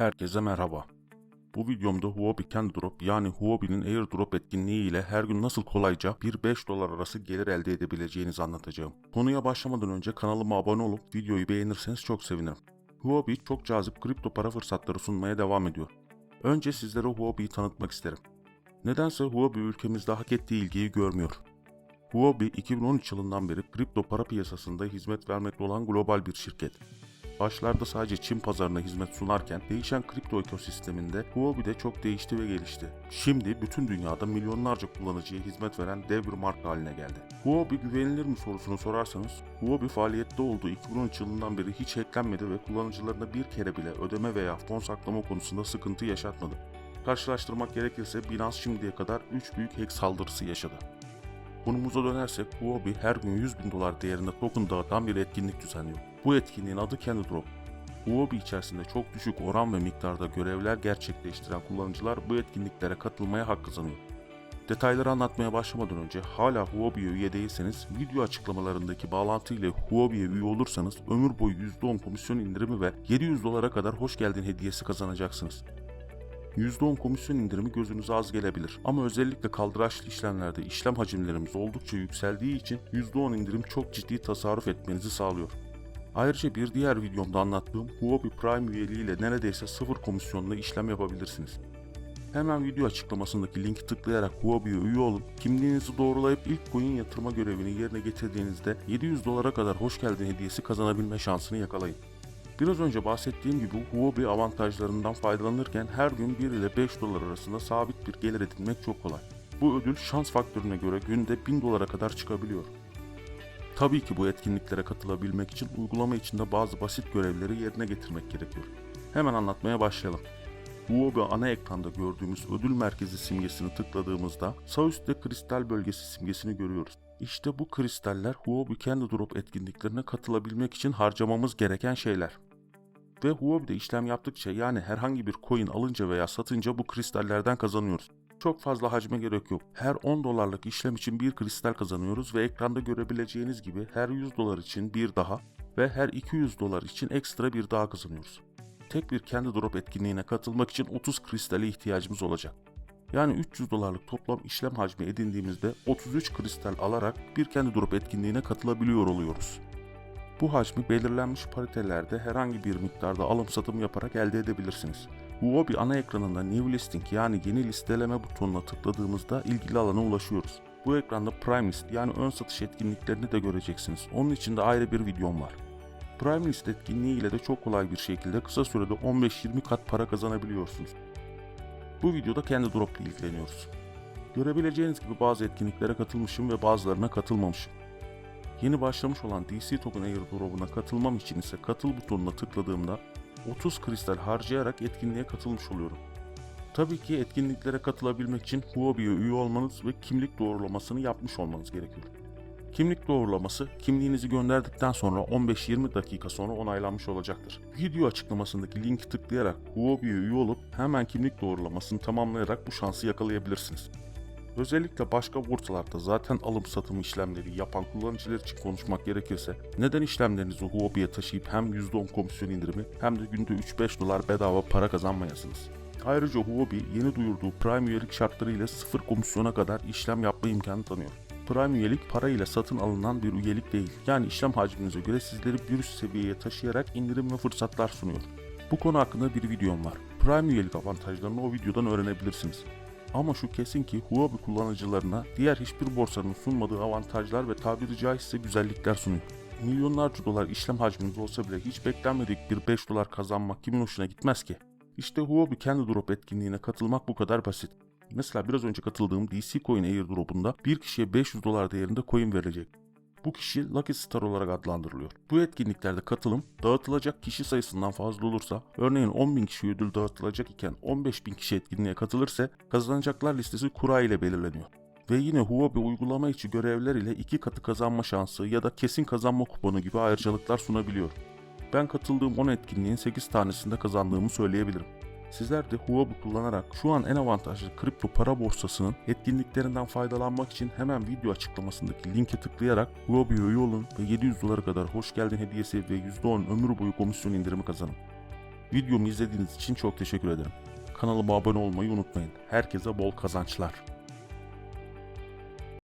Herkese merhaba. Bu videomda Huobi Drop yani Huobi'nin Airdrop etkinliği ile her gün nasıl kolayca 1-5 dolar arası gelir elde edebileceğinizi anlatacağım. Konuya başlamadan önce kanalıma abone olup videoyu beğenirseniz çok sevinirim. Huobi çok cazip kripto para fırsatları sunmaya devam ediyor. Önce sizlere Huobi'yi tanıtmak isterim. Nedense Huobi ülkemizde hak ettiği ilgiyi görmüyor. Huobi 2013 yılından beri kripto para piyasasında hizmet vermekte olan global bir şirket. Başlarda sadece Çin pazarına hizmet sunarken değişen kripto ekosisteminde Huobi de çok değişti ve gelişti. Şimdi bütün dünyada milyonlarca kullanıcıya hizmet veren dev bir marka haline geldi. Huobi güvenilir mi sorusunu sorarsanız, Huobi faaliyette olduğu 2013 yılından beri hiç hacklenmedi ve kullanıcılarına bir kere bile ödeme veya fon saklama konusunda sıkıntı yaşatmadı. Karşılaştırmak gerekirse Binance şimdiye kadar 3 büyük hack saldırısı yaşadı. Konumuza dönersek Huobi her gün 100 bin dolar değerinde token dağıtan bir etkinlik düzenliyor. Bu etkinliğin adı Candy Drop. Huobi içerisinde çok düşük oran ve miktarda görevler gerçekleştiren kullanıcılar bu etkinliklere katılmaya hak kazanıyor. Detayları anlatmaya başlamadan önce hala Huobi'ye üye değilseniz video açıklamalarındaki bağlantı ile Huobi'ye üye olursanız ömür boyu %10 komisyon indirimi ve 700 dolara kadar hoş geldin hediyesi kazanacaksınız. %10 komisyon indirimi gözünüze az gelebilir ama özellikle kaldıraçlı işlemlerde işlem hacimlerimiz oldukça yükseldiği için %10 indirim çok ciddi tasarruf etmenizi sağlıyor. Ayrıca bir diğer videomda anlattığım Huobi Prime üyeliği ile neredeyse sıfır komisyonla işlem yapabilirsiniz. Hemen video açıklamasındaki linki tıklayarak Huobi'ye üye olun, kimliğinizi doğrulayıp ilk coin yatırma görevini yerine getirdiğinizde 700 dolara kadar hoş geldin hediyesi kazanabilme şansını yakalayın. Biraz önce bahsettiğim gibi Huobi avantajlarından faydalanırken her gün 1 ile 5 dolar arasında sabit bir gelir edinmek çok kolay. Bu ödül şans faktörüne göre günde 1000 dolara kadar çıkabiliyor. Tabii ki bu etkinliklere katılabilmek için uygulama içinde bazı basit görevleri yerine getirmek gerekiyor. Hemen anlatmaya başlayalım. Huobi ana ekranda gördüğümüz ödül merkezi simgesini tıkladığımızda sağ üstte kristal bölgesi simgesini görüyoruz. İşte bu kristaller Huobi Candy Drop etkinliklerine katılabilmek için harcamamız gereken şeyler. Ve Huobi'de işlem yaptıkça yani herhangi bir coin alınca veya satınca bu kristallerden kazanıyoruz. Çok fazla hacme gerek yok. Her 10 dolarlık işlem için bir kristal kazanıyoruz ve ekranda görebileceğiniz gibi her 100 dolar için bir daha ve her 200 dolar için ekstra bir daha kazanıyoruz. Tek bir kendi drop etkinliğine katılmak için 30 kristale ihtiyacımız olacak. Yani 300 dolarlık toplam işlem hacmi edindiğimizde 33 kristal alarak bir kendi drop etkinliğine katılabiliyor oluyoruz. Bu hacmi belirlenmiş paritelerde herhangi bir miktarda alım satım yaparak elde edebilirsiniz. Huobi ana ekranında New Listing yani yeni listeleme butonuna tıkladığımızda ilgili alana ulaşıyoruz. Bu ekranda Prime List yani ön satış etkinliklerini de göreceksiniz. Onun için de ayrı bir videom var. Prime List etkinliği ile de çok kolay bir şekilde kısa sürede 15-20 kat para kazanabiliyorsunuz. Bu videoda kendi drop ile ilgileniyoruz. Görebileceğiniz gibi bazı etkinliklere katılmışım ve bazılarına katılmamışım. Yeni başlamış olan DC Token Airdrop'una katılmam için ise katıl butonuna tıkladığımda 30 kristal harcayarak etkinliğe katılmış oluyorum. Tabii ki etkinliklere katılabilmek için Huobi'ye üye olmanız ve kimlik doğrulamasını yapmış olmanız gerekiyor. Kimlik doğrulaması kimliğinizi gönderdikten sonra 15-20 dakika sonra onaylanmış olacaktır. Video açıklamasındaki linki tıklayarak Huobi'ye üye olup hemen kimlik doğrulamasını tamamlayarak bu şansı yakalayabilirsiniz. Özellikle başka borsalarda zaten alım satım işlemleri yapan kullanıcılar için konuşmak gerekirse neden işlemlerinizi Huobi'ye taşıyıp hem %10 komisyon indirimi hem de günde 3-5 dolar bedava para kazanmayasınız? Ayrıca Huobi yeni duyurduğu Prime üyelik şartları ile sıfır komisyona kadar işlem yapma imkanı tanıyor. Prime üyelik para ile satın alınan bir üyelik değil. Yani işlem hacminize göre sizleri bir üst seviyeye taşıyarak indirim ve fırsatlar sunuyor. Bu konu hakkında bir videom var. Prime üyelik avantajlarını o videodan öğrenebilirsiniz. Ama şu kesin ki Huobi kullanıcılarına diğer hiçbir borsanın sunmadığı avantajlar ve tabiri caizse güzellikler sunuyor. Milyonlarca dolar işlem hacminiz olsa bile hiç beklenmedik bir 5 dolar kazanmak kimin hoşuna gitmez ki? İşte Huobi kendi drop etkinliğine katılmak bu kadar basit. Mesela biraz önce katıldığım DC Coin Airdrop'unda bir kişiye 500 dolar değerinde coin verecek. Bu kişi Lucky Star olarak adlandırılıyor. Bu etkinliklerde katılım dağıtılacak kişi sayısından fazla olursa örneğin 10.000 kişi ödül dağıtılacak iken 15.000 kişi etkinliğe katılırsa kazanacaklar listesi kura ile belirleniyor. Ve yine Huobi uygulama içi görevler ile iki katı kazanma şansı ya da kesin kazanma kuponu gibi ayrıcalıklar sunabiliyor. Ben katıldığım 10 etkinliğin 8 tanesinde kazandığımı söyleyebilirim. Sizler de Huobi kullanarak şu an en avantajlı kripto para borsasının etkinliklerinden faydalanmak için hemen video açıklamasındaki linke tıklayarak Huobi'ye üye olun ve 700 dolara kadar hoş geldin hediyesi ve %10 ömür boyu komisyon indirimi kazanın. Videomu izlediğiniz için çok teşekkür ederim. Kanalıma abone olmayı unutmayın. Herkese bol kazançlar.